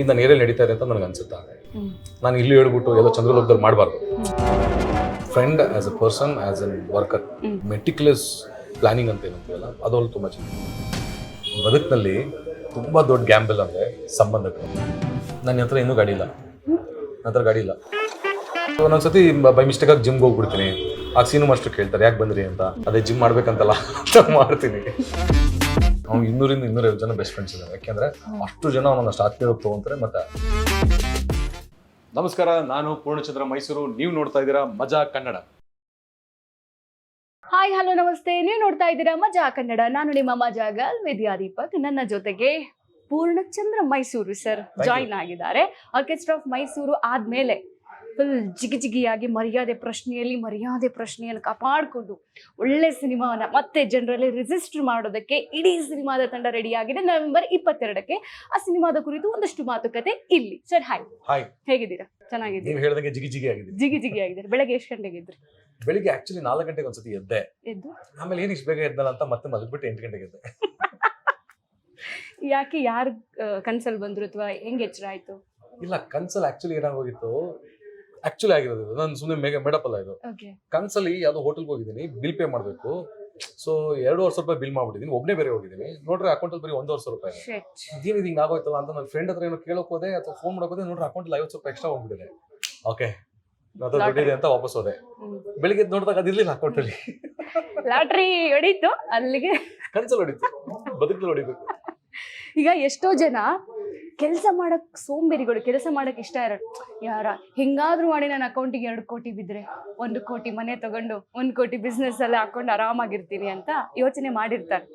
ಇದು ನಾನು ಏರಿಯಲ್ಲಿ ನಡೀತಾ ಇದೆ ಅಂತ ನನಗೆ ಅನ್ಸುತ್ತಾ. ನಾನು ಇಲ್ಲಿ ಹೇಳ್ಬಿಟ್ಟು ಎಲ್ಲ ಚಂದ್ರಲೋಕದಲ್ಲಿ ಮಾಡಬಾರ್ದು. Friend as a person as an worker. Meticulous planning ಅಂತ ಏನಂತೀವಲ್ಲ ಅದು ಅಲ್ಲಿ ತುಂಬ ಚೆನ್ನಾಗಿ ಬದುಕಿನಲ್ಲಿ ತುಂಬ ದೊಡ್ಡ ಗ್ಯಾಂಬಲ್ ಅಂದರೆ ಸಂಬಂಧಗಳು ನನ್ನ ಹತ್ರ ಇನ್ನೂ ಗಾಡಿ ಇಲ್ಲ. ನನ್ನ ಹತ್ರ ಗಾಡಿ ಇಲ್ಲ. ಒಂದೊಂದ್ಸತಿ ಬೈ ಮಿಸ್ಟೇಕಾಗಿ ಜಿಮ್ಗೆ ಹೋಗ್ಬಿಡ್ತೀನಿ. ಆ ಸೀನು ಮಾಸ್ಟರ್ ಕೇಳ್ತಾರೆ ಯಾಕೆ ಬಂದ್ರಿ ಅಂತ. ಅದೇ ಜಿಮ್ ಮಾಡ್ಬೇಕಂತಲ್ಲ ಅಂತ ಮಾಡ್ತೀನಿ. ಅವ್ನು ಇನ್ನೂರಿಂದ ಇನ್ನೂರೈವತ್ತು ಜನ ಬೆಸ್ಟ್ ಫ್ರೆಂಡ್ಸ್ ಇದ್ದಾರೆ ಯಾಕೆಂದ್ರೆ ಅಷ್ಟು ಜನ ಅವನನ್ನು ಅಷ್ಟು ಹತ್ತಿರ ತಗೊಂತಾರೆ ಮತ್ತೆ ನಮಸ್ಕಾರ ನಾನು ಪೂರ್ಣಚಂದ್ರ ಮೈಸೂರು. ನೀವು ನೋಡ್ತಾ ಇದ್ದೀರಾ ಮಜಾ ಕನ್ನಡ. ಹಾಯ್ ಹಲೋ ನಮಸ್ತೆ. ನೀವು ನೋಡ್ತಾ ಇದ್ದೀರಾ ಮಜಾ ಕನ್ನಡ. ನಾನು ನಿಮ್ಮ ಮಜಾ ಗರ್ಲ್ ವಿದ್ಯಾ ದೀಪಕ್. ನನ್ನ ಜೊತೆಗೆ ಪೂರ್ಣಚಂದ್ರ ಮೈಸೂರು ಸರ್. ಜಾಯಿನ್ ಆಗಿದ್ದಾರೆ. ಆರ್ಕೆಸ್ಟ್ರಾ ಆಫ್ ಮೈಸೂರು ಆದ್ಮೇಲೆ ಫುಲ್ ಜಿಗಿ ಜಿಗಿಯಾಗಿ ಮರ್ಯಾದೆ ಪ್ರಶ್ನೆಯಲ್ಲಿ ಮರ್ಯಾದೆ ಪ್ರಶ್ನೆಯನ್ನು ಕಾಪಾಡಿಕೊಂಡು ಒಳ್ಳೆ ಸಿನಿಮಾವನ್ನು ಮತ್ತೆ ಜನರಲ್ಲಿ ರಿಜಿಸ್ಟರ್ ಮಾಡೋದಕ್ಕೆ ಇಡೀ ಸಿನಿಮಾದ ತಂಡ ರೆಡಿಯಾಗಿದೆ ಆಗಿದೆ. ನವೆಂಬರ್ ಇಪ್ಪತ್ತೆರಡಕ್ಕೆ ಆ ಸಿನಿಮಾದ ಕುರಿತು ಒಂದಷ್ಟು ಮಾತುಕತೆ ಇಲ್ಲಿ. ಸರ್ ಹಾಯ್ ಹಾಯ್ ಹೇಗಿದ್ದೀರಾ? ಚೆನ್ನಾಗಿದ್ದೀರಾ? ನೀವು ಹೇಳ್ದಂಗೆ ಜಿಗಿ ಜಿಗಿ ಆಗಿದೆ ಜಿಗಿ ಆಗಿದ್ದೀರಾ ಬೆಳಗ್ಗೆ ಎಷ್ಟು ಗಂಟೆಗೆ ಇದ್ರಿ ಬೆಳಿಗ್ಗೆ ಆಕ್ಚುಲಿ ನಾಲ್ಕು ಗಂಟೆಗೆ ಒಂದ್ಸತಿ ಎದ್ದೆ. ಎದ್ದು? ಆಮೇಲೆ ಏನು ಇಷ್ಟು ಬೇಗ ಎದ್ದಲ್ಲ ಅಂತ ಮತ್ತೆ ಮಲಗಿಬಿಟ್ಟು ಎಂಟು ಗಂಟೆಗೆ ಎದ್ದೆ. ಯಾಕೆ ಯಾರು ಕನ್ಸಲ್ಲಿ ಬಂದ್ರು ಅಥವಾ ಹೆಂಗ್ ಎಚ್ಚರ ಆಯ್ತು? ಇಲ್ಲ ಕನ್ಸಲ್ಲಿ ಆಕ್ಚುಲಿ ಏನಾಗೋಗಿತ್ತು ಆಕ್ಚುಲಿ ಆಗಿರೋದು ನಾನು ಸುಮ್ಮನೆ ಮೇಗ ಮೇಡಪ್ ಅಲ್ಲ ಇದು. ಕನ್ಸಲ್ಲಿ ಯಾವುದೋ ಹೋಟೆಲ್ಗೆ ಹೋಗಿದ್ದೀನಿ ಬಿಲ್ ಪೇ ಮಾಡಬೇಕು. ಸೊ ಎರಡು ವರ್ಷ ರೂಪಾಯಿ ಬಿಲ್ ಮಾಡ್ಬಿಟ್ಟಿದ್ದೀನಿ ಒಬ್ಬನೇ ಬೇರೆ ಹೋಗಿದ್ದೀನಿ. ನೋಡ್ರಿ ಅಕೌಂಟಲ್ಲಿ ಬರೀ ಒಂದೂವರೆ ಸಾವಿರ ರೂಪಾಯಿ. ಇದೆ. ಇದೇನಿದು ಹಿಂಗೆ ಆಗೋಯ್ತಲ್ಲ ಅಂತ ನನ್ನ ಫ್ರೆಂಡ್ ಹತ್ರ ಏನೋ ಕೇಳೋಕೆ ಹೋದೆ ಅಥವಾ ಫೋನ್ ಮಾಡೋಕೋದೆ ನೋಡ್ರಿ ಅಕೌಂಟಲ್ಲಿ ಐವತ್ತು ರೂಪಾಯಿ ಎಕ್ಸ್ಟ್ರಾ ಹೋಗ್ಬಿಟ್ಟಿದೆ. ಓಕೆ ಅದು ದುಡ್ಡಿದೆ ಅಂತ ವಾಪಸ್ ಹೋದೆ. ಬೆಳಿಗ್ಗೆ ನೋಡಿದಾಗ ಅದಿರ್ಲಿಲ್ಲ ಅಕೌಂಟಲ್ಲಿ ಲಾಟ್ರಿ ಹೊಡೀತು ಅಲ್ಲಿಗೆ. ಕನ್ಸಲ್ಲಿ ಹೊಡಿತು. ಬದುಕಲ್ಲಿ ಹೊಡಿಬೇಕು. ಈಗ ಎಷ್ಟೋ ಜನ ಕೆಲಸ ಮಾಡಕ್ ಸೋಂಬೇರಿಗಳು, ಕೆಲಸ ಮಾಡಕ್ ಇಷ್ಟ ಇರಲ್ಲ ಯಾರ, ಹಿಂಗಾದ್ರೂ ಮಾಡಿ ನನ್ನ ಅಕೌಂಟಿಗೆ ಎರಡು ಕೋಟಿ ಬಿದ್ರೆ, ಒಂದು ಕೋಟಿ ಮನೆ ತಗೊಂಡು, ಒಂದು ಕೋಟಿ ಬಿಸ್ನೆಸ್ ಎಲ್ಲ ಹಾಕೊಂಡು ಆರಾಮಾಗಿರ್ತೀನಿ ಅಂತ ಯೋಚನೆ ಮಾಡಿರ್ತಾರೆ.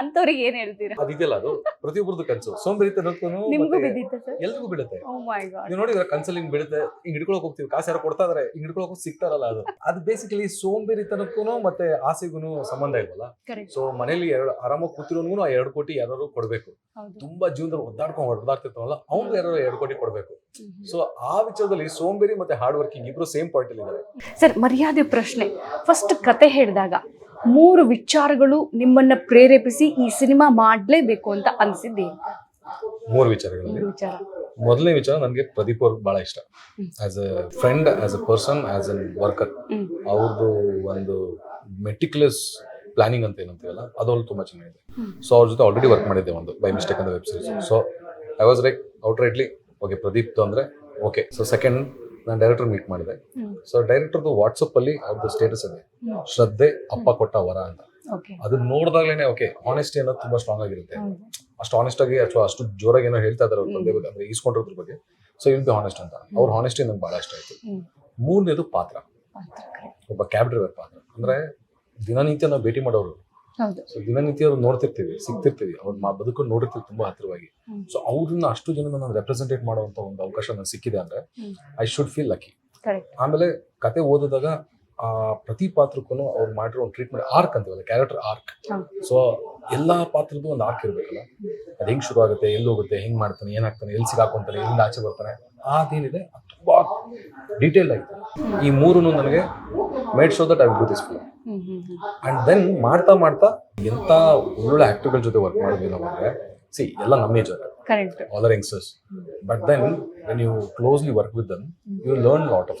ಅಂತವ್ರಿಗೆ ಏನ್ ಹೇಳ್ತೀರಾ? ಅದಿದೆಯಲ್ಲ ಅದು. ಪ್ರತಿಯೊಬ್ಬರದ್ದು ಕನ್ಸು. ಸೋಂಬೇರಿತನಕ್ಕೂ ನಿಮ್ಗೂ ಬಿದ್ದಿತ್ತ ಸರ್? ಎಲ್ರಿಗೂ ಬಿಡುತ್ತೆ. ಓ ಮೈ ಗಾಡ್ ನೀವು ನೋಡಿದ್ರೆ ಕನ್ಸಲ್ಲಿ ಹಿಂಗ್ ಬೀಳುತ್ತೆ ಹಿಂಗ್ ಹಿಡ್ಕೊಳಕ್ ಹೋಗ್ತೀವಿ. ಕಾಸು ಯಾರೋ ಕೊಡ್ತಾ ಇದಾರೆ. ಹಿಂಗ್ ಹಿಡ್ಕೊಳಕ್ ಹೋಗಿ ಸಿಗ್ತಾರಲ್ಲ ಅದು. ಅದು ಬೇಸಿಕಲಿ ಸೋಂಬೇರಿತನಕ್ಕೂ ಮತ್ತೆ ಆಸೆಗೂ ಸಂಬಂಧ ಇಲ್ವಲ್ಲ? ಕರೆಕ್ಟ್ ಸೊ ಮನೇಲಿ ಎರಡು ಆರಾಮಾಗಿ ಕೂತಿರೋನ್ಗೂ ಆ ಎರಡು ಕೋಟಿ ಯಾರು ಕೊಡ್ಬೇಕು. ಹೌದು. ತುಂಬಾ ಜೀವನದಲ್ಲಿ ಒದ್ದಾಡ್ಕೊಂಡು ಹೊಡೆದಾಡ್ತಿರ್ತಾವಲ್ಲ ಅವ್ನಿಗೂ ಯಾರು ಎರಡು ಕೋಟಿ ಕೊಡ್ಬೇಕು. ಸೊ ಆ ವಿಚಾರದಲ್ಲಿ ಸೋಂಬೇರಿ ಮತ್ತೆ ಹಾರ್ಡ್ ವರ್ಕಿಂಗ್ ಇಬ್ರು ಸೇಮ್ ಪಾಯಿಂಟ್ ಅಲ್ಲಿ ಇದ್ದಾರೆ ಸರ್ ಮರ್ಯಾದೆ ಪ್ರಶ್ನೆ. ಫಸ್ಟ್ ಕತೆ ಹೇಳಿದಾಗ ಮೂರು ವಿಚಾರಗಳು ನಿಮ್ಮನ್ನ ಪ್ರೇರೇಪಿಸಿ ಈ ಸಿನಿಮಾ ಮಾಡಲೇಬೇಕು ಅಂತ ಅನ್ಸಿದ್ದೆ. ಮೂರು ವಿಚಾರಗಳಲ್ಲಿ. ಮೂರು ವಿಚಾರ. ಮೊದಲನೇ ವಿಚಾರ ನನಗೆ ಪ್ರದೀಪ್ ಅವ್ರಿಗೆ ಭಾಳ ಇಷ್ಟ. As as a friend as a person as an worker ಅವ್ರದ್ದು ಒಂದು ಮೆಟಿಕ್ಯುಲಸ್ ಪ್ಲಾನಿಂಗ್ ಅಂತ ಏನಂತೀವಲ್ಲ ಅದು ತುಂಬ ತುಂಬಾ ಚೆನ್ನಾಗಿದೆ. ಸೊ ಅವ್ರ ಜೊತೆ ಆಲ್ರೆಡಿ ವರ್ಕ್ ಮಾಡಿದ್ದೆ ಒಂದು ಬೈ ಮಿಸ್ಟೇಕ್ ಅಂತ web series so I was like out rightly okay Pradeep ಅಂದರೆ ಓಕೆ ಸೊ ಸೆಕೆಂಡ್ ನಾನು ಡೈರೆಕ್ಟರ್ ಮೀಟ್ ಮಾಡಿದೆ. ಸೊ ಡೈರೆಕ್ಟರ್ದು ವಾಟ್ಸಪ್ ಅಲ್ಲಿ ಅವ್ರದ್ದು ಸ್ಟೇಟಸ್ ಇದೆ. ಶ್ರದ್ಧೆ ಅಪ್ಪ ಕೊಟ್ಟ ವರ ಅಂತ. ಅದನ್ನ ನೋಡಿದಾಗ್ಲೇನೆ ಓಕೆ ಆನೆಸ್ಟಿ ಅನ್ನೋದು ತುಂಬಾ ಸ್ಟ್ರಾಂಗ್ ಆಗಿರುತ್ತೆ. ಅಷ್ಟು ಆನೆಸ್ಟ್ ಆಗಿ ಅಥವಾ ಅಷ್ಟು ಜೋರಾಗಿ ಏನೋ ಹೇಳ್ತಾ ಇದಾರೆ ಅವ್ರ ತಂದೆ ಬಗ್ಗೆ ಅಂದ್ರೆ ಈಸ್ಕೊಂಡಿರೋದ್ರ ಬಗ್ಗೆ. ಸೊ ಇಲ್ ಬಿ ಆನೆಸ್ಟ್ ಅಂತ. ಅವ್ರ ಆನೆಸ್ಟಿ ನಂಗೆ ಬಹಳ ಇಷ್ಟ ಆಯ್ತು. ಮೂರನೇದು ಪಾತ್ರ. ಒಬ್ಬ ಕ್ಯಾಬ್ ಡ್ರೈವರ್ ಪಾತ್ರ. ಅಂದ್ರೆ ದಿನನಿತ್ಯ ನಾವು ಭೇಟಿ ಮಾಡೋರು. ಹೌದು. ಸೊ ದಿನನಿತ್ಯ ಅವ್ರು ನೋಡ್ತಿರ್ತೀವಿ ಸಿಗ್ತಿರ್ತೀವಿ ಅವ್ರ ಬದುಕು ನೋಡಿರ್ತೀವಿ ತುಂಬಾ ಹತ್ತಿರವಾಗಿ. ಸೊ ಅವ್ರನ್ನ ಅಷ್ಟು ಜನ ನಾನು ರೆಪ್ರೆಸೆಂಟೇಟ್ ಮಾಡುವಂತ ಒಂದು ಅವಕಾಶ ನನಗೆ ಸಿಕ್ಕಿದೆ ಅಂದ್ರೆ ಐ ಶುಡ್ ಫೀಲ್ ಲಕ್ಕಿ ಆಮೇಲೆ ಕತೆ ಓದಿದಾಗ ಆ ಪ್ರತಿ ಪಾತ್ರಕ್ಕೂ ಅವ್ರು ಮಾಡಿರೋ ಒಂದು ಟ್ರೀಟ್ಮೆಂಟ್ ಆರ್ಕ್ ಅಂತೀವಲ್ಲ ಕ್ಯಾರೆಕ್ಟರ್ ಆರ್ಕ್. ಸೊ ಎಲ್ಲಾ ಪಾತ್ರದ್ದು ಒಂದು ಆರ್ಕ್ ಇರ್ಬೇಕಲ್ಲ. ಅದು ಹೆಂಗ್ ಶುರು ಆಗುತ್ತೆ ಎಲ್ಲಿ ಹೋಗುತ್ತೆ ಹೆಂಗ್ ಮಾಡ್ತಾನೆ ಏನಾಗ್ತಾನೆ ಎಲ್ಲಿ ಸಿಗಾಕೊಂತಾನೆ ಎಲ್ಲಿಂದ ಆಚೆ ಬರ್ತಾನೆ ಅದೇನಿದೆ ಅದು ತುಂಬಾ ಡೀಟೇಲ್ ಆಗಿದೆ. ಈ ಮೂರು ನನಗೆ made sure that I do this film and then ಮಾಡ್ತಾ ಮಾಡ್ತಾ ಎಂಥ ಒಳ್ಳೊಳ್ಳೆ ಆಕ್ಟರ್ಗಳ ಜೊತೆ ವರ್ಕ್ ಮಾಡಿದ್ವಿ ನಾವು ಅಂದ್ರೆ ಸಿ ಎಲ್ಲ ನಮ್ಮ age correct all are youngsters but then when you closely work with them you learn lot of.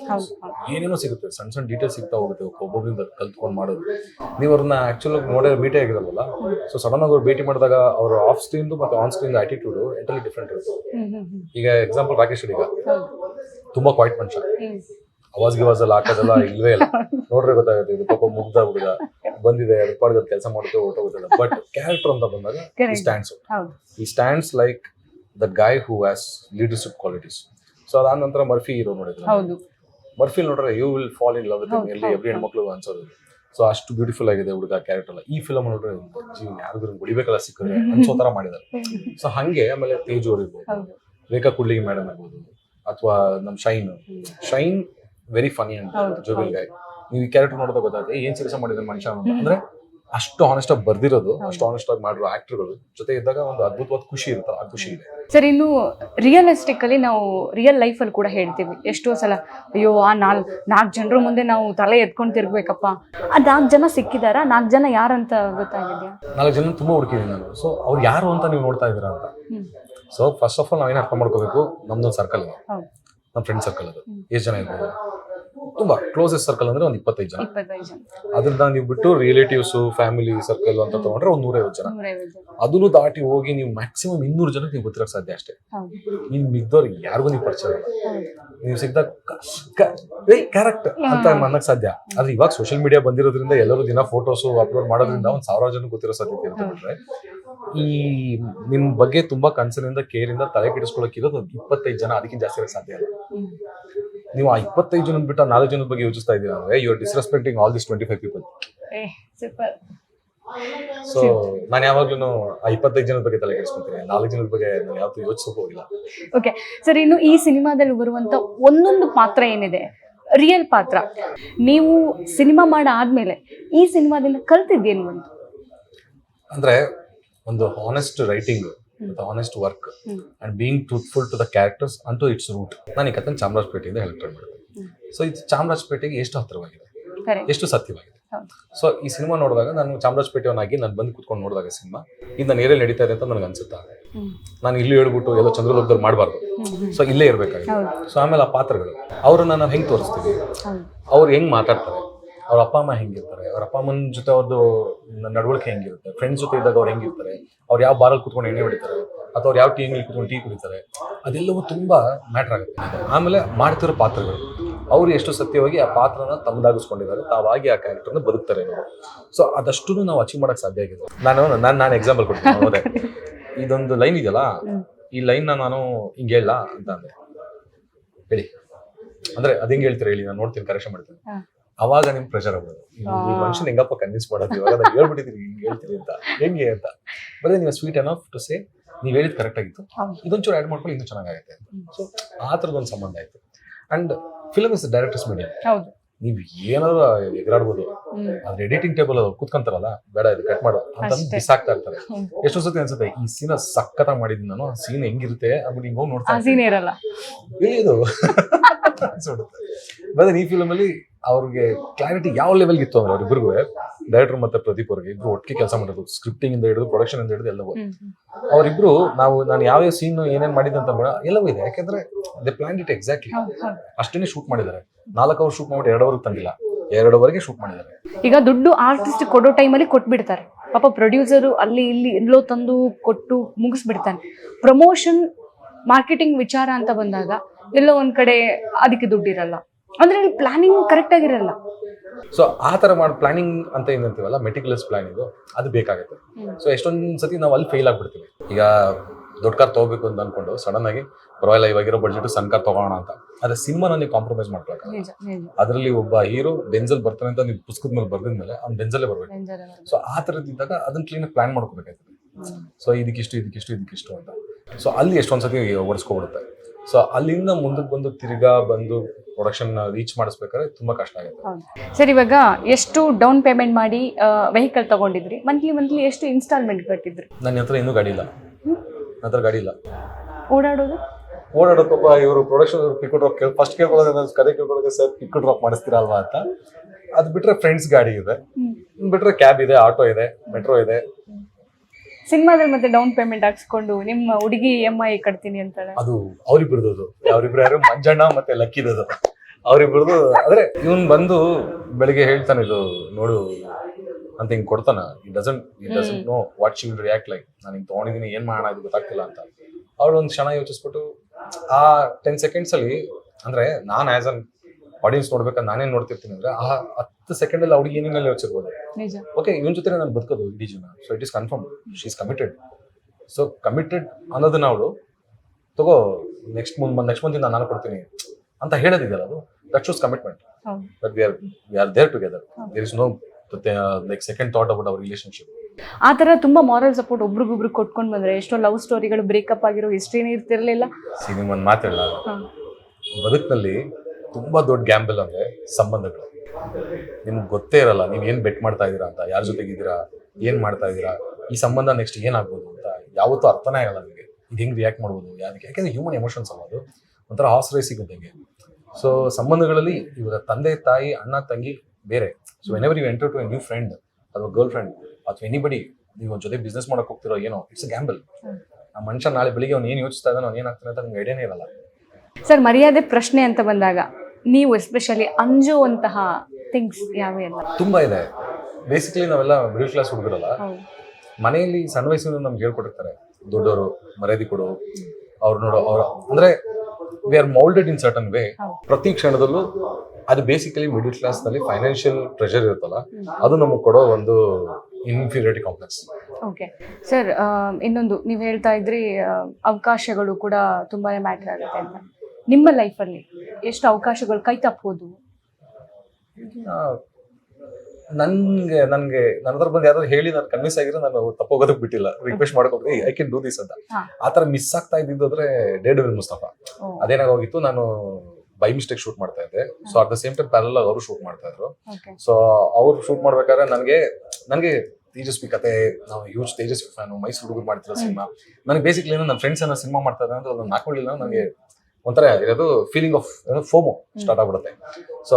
ಏನೇನೋ ಸಿಗುತ್ತೆ ಸಣ್ಣ ಸಣ್ಣ ಡೀಟೇಲ್ಸ್ ಸಿಗ್ತಾ ಹೋಗುತ್ತೆ ಒಬ್ಬೊಬ್ಬರಿಂದ ಕಲ್ತ್ಕೊಂಡು ಮಾಡೋದು. ನೀವು ಅವ್ರನ್ನ ಆಕ್ಚುಲ್ ನೋಡಿದ್ರೆ ಮೀಟೇ ಆಗಿರಲ್ಲ ಸೊ ಸಡನ್ ಆಗಿ ಅವ್ರು ಭೇಟಿ ಮಾಡಿದಾಗ ಅವ್ರ ಆಫ್ ಸ್ಕ್ರೀನ್ದು ಮತ್ತು on screen attitude entirely different ಇರುತ್ತೆ. ಈಗ ಎಕ್ಸಾಂಪಲ್ ರಾಕೇಶ್ ಈಗ ತುಂಬಾ ಕ್ವಾಯಿಟ್ ಮನುಷ್ಯ. ಅವಾಜ್ ಗಿವಾಜ್ ಎಲ್ಲ ಹಾಕೋದೆಲ್ಲ ಇಲ್ವೇ ಇಲ್ಲ. ನೋಡ್ರಿ ಗೊತ್ತಾಗುತ್ತೆ ಇದು ಪಾಪ ಮುಗ್ದ ಹುಡುಗ. ಬಂದಿದೆ ಅದ್ರ ಪಾಡ್ದ ಕೆಲಸ ಮಾಡುತ್ತೆ ಹೊರಟೋಗುತ್ತೆ ಬಟ್ ಕ್ಯಾರೆಕ್ಟರ್ ಅಂತ ಬಂದಾಗ ಈ. ಸ್ಟ್ಯಾಂಡ್ಸ್ ಈ stands like the guy who has leadership qualities so ಅದಾದ ನಂತರ ಮರ್ಫಿ ಹೀರೋ ನೋಡಿದ್ರೆ. ಮರ್ಫಿ ನೋಡ್ರೆ you will fall in love with ಎಲ್ಲಿ ಎವ್ರಿ ಹೆಣ್ಮಕ್ಳು ಅನ್ಸೋದು. ಸೊ ಅಷ್ಟು ಬ್ಯೂಟಿಫುಲ್ ಆಗಿದೆ ಹುಡುಗ ಕ್ಯಾರೆಕ್ಟರ್ ಈ ಫಿಲಮ್ ನೋಡ್ರೆ ಜೀವನ ಯಾರಿಗೂ ಹೊಡಿಬೇಕಲ್ಲ ಸಿಕ್ಕಿದ್ರೆ ಅನ್ಸೋ ತರ ಮಾಡಿದ್ದಾರೆ. ಸೊ ಹಂಗೆ ಆಮೇಲೆ ತೇಜು ಅವ್ರು ಇರ್ಬೋದು. ಹೌದು. ರೇಖಾ ಕುಡ್ಲಿಗಿ ಮೇಡಮ್ ಇರ್ಬೋದು. ಅಥವಾ ನಮ್ ಶೈನ್. ಶೈನ್ ವೆರಿ ಫನಿ ಅಂತ ಜೋಬಿಲ್. ಗಾಯ್ ನೀವು ಈ ಕ್ಯಾರೆಕ್ಟರ್ ನೋಡಿದಾಗ ಗೊತ್ತಾಗುತ್ತೆ ಏನ್ ಕೆಲಸ ಮಾಡಿದ್ರೆ ಮನುಷ್ಯ ಅಂತ ಅಂದ್ರೆ ಅಷ್ಟು ಆನೆಸ್ಟ್ ಆಗಿ ಬರ್ದಿರೋದು ಅಷ್ಟು ಆನೆಸ್ಟ್ ಆಗಿ ಮಾಡಿರೋ ಆಕ್ಟರ್ಗಳು ಜೊತೆ ಇದ್ದಾಗ ಒಂದು ಅದ್ಭುತವಾದ ಖುಷಿ ಇರುತ್ತೆ? ಆ ಖುಷಿ ಇದೆ. ಸರ್ ಇನ್ನು ರಿಯಲಿಸ್ಟಿಕ್ ಅಲ್ಲಿ ನಾವು ರಿಯಲ್ ಲೈಫಲ್ಲಿ ಕೂಡ ಹೇಳ್ತೀವಿ. ಎಷ್ಟೋ ಸಲ ಅಯ್ಯೋ ಆ ನಾಲ್ ನಾಲ್ಕು ಜನರ ಮುಂದೆ ನಾವು ತಲೆ ಎತ್ಕೊಂಡು ತಿರ್ಗ್ಬೇಕಪ್ಪ. ಆ ನಾಲ್ಕು ಜನ ಸಿಕ್ಕಿದಾರ? ನಾಲ್ಕು ಜನ ಯಾರಂತ ಗೊತ್ತಾಗಿದ್ಯಾ? ನಾಲ್ಕು ಜನ ತುಂಬಾ ಹುಡುಕಿದ್ದೀನಿ ನಾನು. ಸೊ ಅವ್ರು ಯಾರು ಅಂತ ನೀವು ನೋಡ್ತಾ ಇದ್ದೀರಾ ಅಂತ? ಸೊ ಫಸ್ಟ್ ಆಫ್ ಆಲ್ ನಾವೇನು ಅರ್ಥ ಮಾಡ್ಕೋಬೇಕು? ನಮ್ದೊಂದು ಸರ್ಕಲ್ ನಮ್ಮ ಫ್ರೆಂಡ್ ಸರ್ಕಲ್ ಅದು. ಎಷ್ಟು ಜನ ಇರ್ಬೋದು. ತುಂಬಾ ಕ್ಲೋಸೆಸ್ಟ್ ಸರ್ಕಲ್ ಅಂದ್ರೆ ಒಂದು ಇಪ್ಪತ್ತೈದು ಜನ. ಇಪ್ಪತ್ತೈದು ಜನ. ಅದ್ರಿಂದ ನೀವು ಬಿಟ್ಟು ರಿಲೇಟಿವ್ಸ್ ಫ್ಯಾಮಿಲಿ ಸರ್ಕಲ್ ಅಂತ ತಗೊಂಡ್ರೆ ಒಂದು ನೂರೈವತ್ತು ಜನ. ನೂರೈವತ್ತು ಜನ. ಅದನ್ನು ದಾಟಿ ಹೋಗಿ ನೀವು ಮ್ಯಾಕ್ಸಿಮಮ್ ಇನ್ನೂರು ಜನಕ್ಕೆ ನೀವು ಗೊತ್ತಿರೋಕೆ ಸಾಧ್ಯ ಅಷ್ಟೇ. ಹೌದು. ನೀವು ಮಿಗ್ದವ್ರಿಗೆ ಯಾರಿಗೂ ನೀವು ಪರಿಚಯ ಇಲ್ಲ. ನೀವು ಸಿಗ್ದಾಗ ಕರೆಕ್ಟ್ ಅಂತ ಅನ್ನಕ್ ಸಾಧ್ಯ. ಆದ್ರೆ ಇವಾಗ ಸೋಷಿಯಲ್ ಮೀಡಿಯಾ ಬಂದಿರೋದ್ರಿಂದ ಎಲ್ಲರೂ ದಿನ ಫೋಟೋಸ್ ಅಪ್ಲೋಡ್ ಮಾಡೋದ್ರಿಂದ ಒಂದ್ ಸಾವಿರ ಜನ ಗೊತ್ತಿರೋ ಸಾಧ್ಯತೆ ಇರುತ್ತೆ ಬಿಟ್ರೆ ಈ ನಿಮ್ ಬಗ್ಗೆ ತುಂಬಾ ಕನ್ಸರ್ನಿಂದ ಕೇರ್ ಇಂದ ತಲೆ ಕೆಡಿಸ್ಕೊಳಕ್ ಇರೋದು ಒಂದ್ ಇಪ್ಪತ್ತೈದು ಜನ ಅದಕ್ಕಿಂತ ಜಾಸ್ತಿ ಇರೋಕೆ ಸಾಧ್ಯ ಇಲ್ಲ. ನೀವು ಆ ಇಪ್ಪತ್ತೈದು ಜನ ಬಿಟ್ಟು ನಾಲ್ಕು ಜನದ ಬಗ್ಗೆ ಯೋಚಿಸ್ತಾ ಇದ್ದೀರಾ ಅಂದ್ರೆ you are disrespecting all this twenty five people ಏ ಸೂಪರ್ ಸೊ ನಾನು ಯಾವಾಗ್ಲೂ ಆ ಇಪ್ಪತ್ತೈದು ಜನದ ಬಗ್ಗೆ ತಲೆ ಕೆಡಿಸ್ಕೊಂತೀನಿ. ನಾಲ್ಕು ಜನದ ಬಗ್ಗೆ ನಾನು ಯಾವತ್ತೂ ಯೋಚಿಸೋಕೆ ಹೋಗಿಲ್ಲ ಓಕೆ ಸರ್ ಇನ್ನು ಈ ಸಿನಿಮಾದಲ್ಲಿ ಬರುವಂತ ಒಂದೊಂದು ಪಾತ್ರ ಏನಿದೆ? ರಿಯಲ್ ಪಾತ್ರ. ನೀವು ಸಿನಿಮಾ ಮಾಡಾದ್ಮೇಲೆ ಈ ಸಿನಿಮಾದಿಂದ ಕಲ್ತಿದ್ದೇನು ಒಂದು ಅಂದ್ರೆ ಒಂದು ಹಾನೆಸ್ಟ್ ರೈಟಿಂಗ್ ಮತ್ತು honest work. And being truthful to the characters and to it's root ನಾನು ಈ ಕಥನ ಚಾಮರಾಜಪೇಟೆಯಿಂದ ಹೆಲ್ಪ್ ಟ್ರೈ ಮಾಡಿದೆ. ಸೊ ಇದು ಚಾಮರಾಜಪೇಟೆಗೆ ಎಷ್ಟು ಹತ್ತಿರವಾಗಿದೆ? ಎಷ್ಟು ಸತ್ಯವಾಗಿದೆ? ಸೊ ಈ ಸಿನಿಮಾ ನೋಡಿದಾಗ ನಾನು ಚಾಮರಾಜಪೇಟೆಯವನಾಗಿ ನಾನು ಬಂದು ಕುತ್ಕೊಂಡು ನೋಡಿದಾಗ ಸಿನಿಮಾ ಇದು ನಾನು ಏರಿಯಲ್ಲಿ ನಡೀತಾ ಇದೆ ಅಂತ ನನಗೆ ಅನ್ಸುತ್ತೆ. ನಾನು ಇಲ್ಲಿ ಹೇಳ್ಬಿಟ್ಟು ಎಲ್ಲ ಚಂದ್ರಲೋಕದಲ್ಲಿ ಮಾಡಬಾರ್ದು. ಸೊ ಇಲ್ಲೇ ಇರಬೇಕಾಗಿದೆ. ಹೌದು. ಸೊ ಆಮೇಲೆ ಆ ಪಾತ್ರಗಳು. ಅವ್ರನ್ನ ನಾವು ಹೆಂಗೆ ತೋರಿಸ್ತೀವಿ? ಅವ್ರು ಹೆಂಗೆ ಮಾತಾಡ್ತಾರೆ? ಅವ್ರ ಅಪ್ಪ ಅಮ್ಮ ಹೆಂಗಿರ್ತಾರೆ? ಅವ್ರ ಅಪ್ಪ ಅಮ್ಮನ ಜೊತೆ ಅವ್ರದ್ದು ನಡವಳಿಕೆ ಹೆಂಗಿರುತ್ತೆ? ಫ್ರೆಂಡ್ಸ್ ಜೊತೆ ಇದ್ದಾಗ ಅವ್ರು ಹೆಂಗಿರ್ತಾರೆ? ಅವ್ರು ಯಾವ ಬಾರಲ್ಲಿ ಕುತ್ಕೊಂಡು ಎಣ್ಣೆ ಹೊಡಿತಾರೆ? ಅಥವಾ ಅವ್ರು ಯಾವ ಟೀಮಲ್ಲಿ ಕುತ್ಕೊಂಡು ಟೀ ಕುಡಿತಾರೆ? ಅದೆಲ್ಲವೂ ತುಂಬಾ ಮ್ಯಾಟ್ರ್ ಆಗುತ್ತೆ. ಆಮೇಲೆ ಮಾಡ್ತಿರೋ ಪಾತ್ರಗಳು. ಅವರು ಎಷ್ಟು ಸತ್ಯವಾಗಿ ಆ ಪಾತ್ರನ ತಮ್ಮದಾಗಿಸ್ಕೊಂಡಿದ್ದಾರೆ ತಾವಾಗಿ ಆ ಕ್ಯಾರೆಕ್ಟರ್ನ ಬದುಕ್ತಾರೆ ಅನ್ನೋದು. ಸೊ ಅದಷ್ಟು ನಾವು ಅಚೀವ್ ಮಾಡಕ್ ಸಾಧ್ಯ ಆಗಿದೆ ನಾನು ನಾನು ನಾನು ಎಕ್ಸಾಂಪಲ್ ಕೊಡ್ತೀನಿ ಹೋದೆ ಇದೊಂದು ಲೈನ್ ಇದೆಯಲ್ಲ? ಈ ಈ ಲೈನ್ನ ನಾನು ಹಿಂಗೆ ಹೇಳ ಅಂತ ಅಂದೆ ಹೇಳಿ. ಅಂದ್ರೆ ಅದ್ ಹೇಳ್ತೀರಾ ಹೇಳಿ? ನಾನು ನೋಡ್ತೀನಿ ಕರೆಕ್ಷನ್ ಮಾಡ್ತೀನಿ. ಅವಾಗ ನಿಮ್ ಪ್ರೆಷರ್ ಆಗ್ಬೋದು. ಈ ಮನುಷ್ಯನ ಹೆಂಗಪ್ಪ ಕನ್ವಿನ್ಸ್ ಮಾಡೋದು? ಇವಾಗ ನಾನು ಹೇಳ್ಬಿಟ್ಟಿದ್ದೀನಿ ಹಿಂಗೆ ಹೇಳ್ತೀನಿ ಅಂತ. ಹೆಂಗೆ ಅಂತ? ಬರೀ ನೀವು ಸ್ವೀಟ್ ಎನಫ್ ಟು ಸೇ ನೀವು ಹೇಳಿದ್ ಕರೆಕ್ಟ್ ಆಗಿತ್ತು. ಇದೊಂಚೂರು ಆ್ಯಡ್ ಮಾಡ್ಕೊಂಡು ಇನ್ನೂ ಚೆನ್ನಾಗಾಗುತ್ತೆ ಅಂತ. ಸೊ ಆ ಥರದೊಂದು ಸಂಬಂಧ ಆಯ್ತು. And film is directors medium ನೀವು ಏನಾದ್ರು ಎಗರಾಡ್ಬೋದು. ಆದ್ರೆ ಎಡಿಟಿಂಗ್ ಟೇಬಲ್ ಕುತ್ಕೊಂತಾರಲ್ಲ ಬೇಡ ಇದು ಕಟ್ ಮಾಡು ಅಂತ ಮಿಸ್ ಬಿಸಾಕ್ತಾ ಇರ್ತಾರೆ. ಎಷ್ಟೋ ಸತಿ ಅನ್ಸುತ್ತೆ ಈ ಸೀನ್ ಸಖತ್ತಾಗಿ ಮಾಡಿದ್ದೀನಿ ನಾನು ಸೀನ್ ಹೆಂಗಿರುತ್ತೆ ಅದು ನೀವು ಹೋಗಿ ನೋಡ್ತಾ ಇರಲ್ಲ. ಇರ್ತೀನಿ. ಇದು ಬಟ್ ಈ ಫಿಲಮ್ ಅಲ್ಲಿ ಅವ್ರಿಗೆ ಕ್ಲಾರಿಟಿ ಯಾವ ಲೆವೆಲ್ ಇತ್ತು ಅಂದ್ರೆ ಅವ್ರಿಬ್ರಿಗೂ ಡೈರೆಕ್ಟರ್ ಮತ್ತೆ ಪ್ರದೀಪ್ ಅವ್ರಿಗೆ ಇಬ್ರು ಒಟ್ಟಿಗೆ ಕೆಲಸ ಮಾಡೋದು ಸ್ಕ್ರಿಪ್ಟಿಂಗ್ ಇಂದ ಹಿಡಿದು ಪ್ರೊಡಕ್ಷನ್ ಇಂದ ಹಿಡಿದು ಎಲ್ಲವೂ. ಅವರಿಬ್ರು ನಾವು ನಾನು ಯಾವ ಸೀನ್ ಏನೇನ್ ಮಾಡಿದ್ದೆ ಅಂತ ಎಲ್ಲವೂ ಇದೆ. ಯಾಕಂದ್ರೆ ದೇ ಪ್ಲಾನ್ ಇಟ್ ಎಕ್ಸಾಕ್ಟ್ಲಿ ಅಷ್ಟೇ ಶೂಟ್ ಮಾಡಿದ್ದಾರೆ. ನಾಲ್ಕು ಅವರ್ ಶೂಟ್ ಮಾಡ್ಬಿಟ್ಟು ಎರಡು ಅವರ್ ತಂದಿಲ್ಲ. ಎರಡುವರೆಗೆ ಶೂಟ್ ಮಾಡಿದ್ದಾರೆ. ಈಗ ದುಡ್ಡು ಆರ್ಟಿಸ್ಟ್ ಕೊಡೋ ಟೈಮಲ್ಲಿ ಕೊಟ್ಬಿಡ್ತಾರೆ. ಪಾಪ ಪ್ರೊಡ್ಯೂಸರು ಅಲ್ಲಿ ಇಲ್ಲಿ ಎಲ್ಲೋ ತಂದು ಕೊಟ್ಟು ಮುಗಿಸ್ಬಿಡ್ತಾನೆ. ಪ್ರಮೋಷನ್ ಮಾರ್ಕೆಟಿಂಗ್ ವಿಚಾರ ಅಂತ ಬಂದಾಗ ಎಲ್ಲೋ ಒಂದ್ ಕಡೆ ಅದಕ್ಕೆ ದುಡ್ಡಿರಲ್ಲ. ಅಂದ್ರೆ ಇಲ್ಲಿ ಪ್ಲಾನಿಂಗ್ ಕರೆಕ್ಟ್ ಆಗಿರಲ್ಲ. ಸೊ ಆ ತರ ಮಾಡಿ ಪ್ಲಾನಿಂಗ್ ಅಂತ ಏನಂತೀವಲ್ಲ ಮೆಟಿಕ್ಯುಲಸ್ ಪ್ಲಾನಿಂಗ್ ಅದು ಬೇಕಾಗುತ್ತೆ. ಸೊ ಎಷ್ಟೊಂದ್ಸತಿ ನಾವು ಅಲ್ಲಿ ಫೇಲ್ ಆಗ್ಬಿಡ್ತೀವಿ. ಈಗ ದೊಡ್ಡ ಕಾರ್ ತಗೋಬೇಕು ಅಂತ ಅನ್ಕೊಂಡು ಸಡನ್ ಆಗಿ ಪರವಾಗಿಲ್ಲ ಇವಾಗಿರೋ ಬಡ್ಜೆಟ್ ಸಣ್ಣ ಕಾರ್ ತಗೋಣ ಅಂತ. ಅದ್ರ ಸಿನಿಮಾನ ನೀವು ಕಾಂಪ್ರಮೈಸ್ ನಿಜ ಅದರಲ್ಲಿ ಒಬ್ಬ ಹೀರೋ ಬೆಂಜಲ್ ಬರ್ತಾನೆ ಅಂತ ನೀವು ಪುಸ್ತಕದ ಮೇಲೆ ಬರ್ದಿದ್ಮೇಲೆ ಅವ್ನು ಬೆಂಜಲ್ಲೇ ಬರ್ಬೇಕು. ಸೊ ಆ ಥರದ್ದಿದ್ದಾಗ ಅದನ್ನ ಕ್ಲೀನ್ ಪ್ಲಾನ್ ಮಾಡ್ಕೋಬೇಕಾಗ್ತದೆ. ಸೊ ಇದಕ್ಕಿಷ್ಟು ಇದಕ್ಕಿಷ್ಟು ಇದಕ್ಕಿಷ್ಟು ಅಂತ. ಸೊ ಅಲ್ಲಿ ಎಷ್ಟೊಂದ್ಸತಿ ಓಡಿಸ್ಕೊಬಿಡುತ್ತೆ ಸೊ ಅಲ್ಲಿಂದ ಮುಂದಕ್ಕೆ ಬಂದು ತಿರ್ಗಾ ಬಂದು ಪ್ರೊಡಕ್ಷನ್ ರೀಚ್ ಮಾಡಿಸ್ಬೇಕಾದ್ರೆ ತುಂಬಾ ಕಷ್ಟ ಆಗುತ್ತೆ. ಸರ್ ಇವಾಗ ಎಷ್ಟು ಡೌನ್ ಪೇಮೆಂಟ್ ಮಾಡಿ ವೆಹಿಕಲ್ ತಗೊಂಡಿದ್ರಿ? ಮಂತ್ಲಿ ಮಂತ್ಲಿ ಎಷ್ಟು ಇನ್ಸ್ಟಾಲ್ಮೆಂಟ್ ಕಟ್ಟಿದ್ರಿ? ನನ್ನ ಹತ್ರ ಇನ್ನೂ ಗಾಡಿ ಇಲ್ಲ. ನನ್ನ ಹತ್ರ ಗಾಡಿ ಇಲ್ಲ. ಓಡಾಡೋದು? ಓಡಾಡೋದು ಪಾಪ ಇವರು ಪ್ರೊಡಕ್ಷನ್ ಪಿಕ್ ಡ್ರಾಪ್ ಕೇಳಿ ಫಸ್ಟ್ ಕೇಳ್ಕೊಳ್ಳೋದು ಕರೆ ಕೇಳ್ಕೊಳ್ಳೋದು ಸರ್ ಪಿಕ್ ಡ್ರಾಪ್ ಮಾಡಿಸ್ತೀರಲ್ವಾ ಅಂತ. ಅದು ಬಿಟ್ರೆ ಫ್ರೆಂಡ್ಸ್ ಗಾಡಿ ಇದೆ. ಬಿಟ್ಟರೆ ಬಿಟ್ರೆ ಕ್ಯಾಬ್ ಇದೆ ಆಟೋ ಇದೆ ಮೆಟ್ರೋ ಇದೆ. ಸಿನಿಮಾದಲ್ಲಿ ಮತ್ತೆ ಡೌನ್ ಪೇಮೆಂಟ್ ಹಾಕ್ಸ್ಕೊಂಡು ನಿಮ್ಮ ಹುಡುಗಿ ಇ ಎಂ ಐ ಕಟ್ತೀನಿ ಅಂತ ಅದು ಅವ್ರಿಬ್ರದ್ದು. ಅವ್ರಿಬ್ರು ಯಾರು ಮಂಜಣ್ಣ ಮತ್ತೆ ಲಕ್ಕಿದದು. ಅವ್ರಿಬ್ರದ್ದು ಅಂದ್ರೆ ಇವನ್ ಬಂದು ಬೆಳಿಗ್ಗೆ ಹೇಳ್ತಾನೆ ಇದು ನೋಡು ಅಂತ ಹಿಂಗ್ ಕೊಡ್ತಾನ. He doesn't he doesn't know what she will react like ನಾನು ಹಿಂಗ್ ತಗೊಂಡಿದ್ದೀನಿ ಏನ್ ಮಾಡೋಣ ಇದು ಗೊತ್ತಾಗ್ತಿಲ್ಲ ಅಂತ. ಅವಳು ಒಂದು ಕ್ಷಣ ಯೋಚಿಸ್ಬಿಟ್ಟು ಆ ಟೆನ್ ಸೆಕೆಂಡ್ಸ್ ಅಲ್ಲಿ ಅಂದ್ರೆ ನಾನ್ ಆಸ್ ಅನ್ ಆಡಿಯನ್ಸ್ ನೋಡ್ಬೇಕಾದ್ರೆ ನಾನೇನ್ ನೋಡ್ತಿರ್ತೀನಿ ಅಂದ್ರೆ ಆ ಹತ್ತು ಸೆಕೆಂಡ್ ಅಲ್ಲಿ ಅವ್ರಿಗೆ ಏನೇನೆಲ್ಲ ಯೋಚಿಸ್ಬೋದು. ನಿಜ. ಓಕೆ ಇವನ್ ಜೊತೆ ನಾನು ಬದುಕೋದು ಇಡೀ ಜೀವನ. So it is confirm she is committed so committed ಅನ್ನೋದನ್ನ ಅವಳು ತಗೋ ನೆಕ್ಸ್ಟ್ ಮುಂದ್ ನೆಕ್ಸ್ಟ್ ಮಂತ್ ನಾನು ಕೊಡ್ತೀನಿ ಅಂತ ಹೇಳೋದಿದೆಯಲ್ಲ ಅದು. That shows commitment but we are we are there together there is no like second thought about our relationship ಆ ತರ ತುಂಬಾ ಮಾರಲ್ ಸಪೋರ್ಟ್ ಒಬ್ರಿಗೊಬ್ರು ಕೊಟ್ಕೊಂಡ್ ಬಂದ್ರೆ ಎಷ್ಟೋ ಲವ್ ಸ್ಟೋರಿಗಳು ಬ್ರೇಕಪ್ ಆಗಿರೋ ಹಿಸ್ಟ್ರಿನೇ ಇರ್ತಿರ್ಲಿಲ್ಲ. ಸಿನಿಮಾ ಮಾತಾಡಲ್ಲ ಹಾ. ಬದುಕಿನಲ್ಲಿ ತುಂಬಾ ದೊಡ್ಡ ಗ್ಯಾಂಬಲ್ ಅಂದ್ರೆ ಸಂಬಂಧಗಳು. ನಿಮ್ಗೆ ಗೊತ್ತೇ ಇರಲ್ಲ ನೀವು ಏನು ಬೆಟ್ ಮಾಡ್ತಾ ಇದ್ದೀರಾ ಅಂತ ಯಾರ ಜೊತೆಗಿದ್ದೀರಾ ಏನು ಮಾಡ್ತಾ ಇದ್ದೀರಾ ಈ ಸಂಬಂಧ ನೆಕ್ಸ್ಟ್ ಏನಾಗ್ಬೋದು ಅಂತ ಯಾವತ್ತೂ ಅರ್ಥನೇ ಆಗಲ್ಲ ನಿಮಗೆ. ಇದು ಹೆಂಗೆ ರಿಯಾಕ್ಟ್ ಮಾಡ್ಬೋದು ಯಾರಿಗೆ ಯಾಕಂದ್ರೆ ಹ್ಯೂಮನ್ ಎಮೋಷನ್ಸ್ ಅಲ್ಲ ಅದು? ಒಂಥರ ರೇಸಿಂಗ್ ಇದ್ದಂಗೆ ಸೊ ಸಂಬಂಧಗಳಲ್ಲಿ ಇವಾಗ ತಂದೆ ತಾಯಿ ಅಣ್ಣ ತಂಗಿ ಬೇರೆ. So whenever you enter to a new friend ಅಥವಾ ಗರ್ಲ್ ಫ್ರೆಂಡ್ ಅಥವಾ ಎನಿಬಡಿ ನೀವು ಒಂದ್ ಜೊತೆ ಬಿಸ್ನೆಸ್ ಮಾಡಕ್ ಹೋಗ್ತಿರೋ ಏನೋ ಇಟ್ಸ್ ಗ್ಯಾಂಬಲ್ ಆ ಮನುಷ್ಯ ನಾಳೆ ಬೆಳಿಗ್ಗೆ ಅವ್ನು ಏನು ಯೋಚಿಸ್ತಾ ಇದ್ದಾನೆ ಅವ್ನು ಏನಾಗ್ತಾನೆ ಅಂತ ನಿಮ್ಗೆ ಐಡಿಯಾನೇ ಇರಲ್ಲ. ಸರ್ ಮರ್ಯಾದೆ ಪ್ರಶ್ನೆ ಅಂತ ಬಂದಾಗ ನೀವು ಎಸ್ಪೆಷಲಿ ಅಂಜುವಂತಹ ಥಿಂಗ್ಸ್ ಯಾವೆಲ್ಲ ತುಂಬ ಇದೆ. ಬೇಸಿಕಲಿ ನಾವೆಲ್ಲ ಮಿಡಲ್ ಕ್ಲಾಸ್ ಹುಡುಗರಲ್ಲ. ಮನೆಯಲ್ಲಿ ಸಣ್ಣ ವಯಸ್ಸಿನ ನಮ್ಗೆ ಹೇಳ್ಕೊಟ್ಟಿರ್ತಾರೆ. ದೊಡ್ಡವರು ಮರ್ಯಾದೆ ಕೊಡು. ಅವ್ರು ನೋಡೋ ಅವ್ರ ಅಂದ್ರೆ we are moulded in certain way ಪ್ರತಿ ಕ್ಷಣದಲ್ಲೂ ಅದು ಬೇಸಿಕಲಿ ಮಿಡಲ್ ಕ್ಲಾಸ್ನಲ್ಲಿ ಫೈನಾನ್ಷಿಯಲ್ ಪ್ರೆಷರ್ ಇರುತ್ತಲ್ಲ ಅದು ನಮಗೆ ಕೊಡೋ ಒಂದು ಇನ್ಫೀರಿಯಾರಿಟಿ ಕಾಂಪ್ಲೆಕ್ಸ್ ಓಕೆ ಸರ್ ಇನ್ನೊಂದು ನೀವು ಹೇಳ್ತಾ ಇದ್ರಿ ಅವಕಾಶಗಳು ಕೂಡ ತುಂಬಾನೇ ಮ್ಯಾಟರ್ ಆಗುತ್ತೆ ಅಂತ. ನಿಮ್ಮ ಲೈಫಲ್ಲಿ ಎಷ್ಟು ಅವಕಾಶಗಳು ಕೈ ತಪ್ಪೋದು ನನ್ಗೆ ನನ್ಗೆ ನನ್ನ ಹತ್ರ ಬಂದು ಯಾರಾದ್ರೂ ಹೇಳಿ ನಾನು ಕನ್ವಿನ್ಸ್ ಆಗಿದ್ರೆ ನಾನು ತಪ್ಪೋಗೋದಕ್ಕೆ ಬಿಟ್ಟಿಲ್ಲ. ರಿಕ್ವೆಸ್ಟ್ ಮಾಡ್ಕೊಂಡು ಐ ಕ್ಯಾನ್ ಡೂ ದಿಸ್ ಅಂತ. ಆತರ ಮಿಸ್ ಆಗ್ತಾ ಇದ್ದಿದ್ದಾದ್ರೆ ಡೇಡ್ ವಿಲ್ ಮುಸ್ತಫಾ. ಅದೇನಾಗೋಗಿತ್ತು ನಾನು ಬೈ ಮಿಸ್ಟೇಕ್ ಶೂಟ್ ಮಾಡ್ತಾ ಇದ್ದೆ. So at the same time parallel ಅವರು ಶೂಟ್ ಮಾಡ್ತಾ ಇದ್ರು. ಸೊ ಅವ್ರು ಶೂಟ್ ಮಾಡ್ಬೇಕಾದ್ರೆ ನನಗೆ ನನಗೆ ತೇಜಸ್ವಿ ಕತೆ ನಾವು ಯೂಸ್ ತೇಜಸ್ವಿ ಫ್ಯಾನು ಮೈಸೂರು ಹುಡುಗರು ಮಾಡ್ತಿರೋ ಸಿನಿಮಾ. ನನಗೆ ಬೇಸಿಕ್ಲಿ ನನ್ನ ಫ್ರೆಂಡ್ಸ್ ಏನೋ ಸಿನಿಮಾ ಮಾಡ್ತಾ ಇದ್ದಾರೆ ಅಂತ ಅದನ್ನ ಹಾಕೊಳ್ಳಿಲ್ಲ ನನಗೆ ಒಂಥರ ಇರೋದು ಫೀಲಿಂಗ್ ಆಫ್ ಏನೋ ಫೋಮು ಸ್ಟಾರ್ಟ್ ಆಗ್ಬಿಡುತ್ತೆ. ಸೊ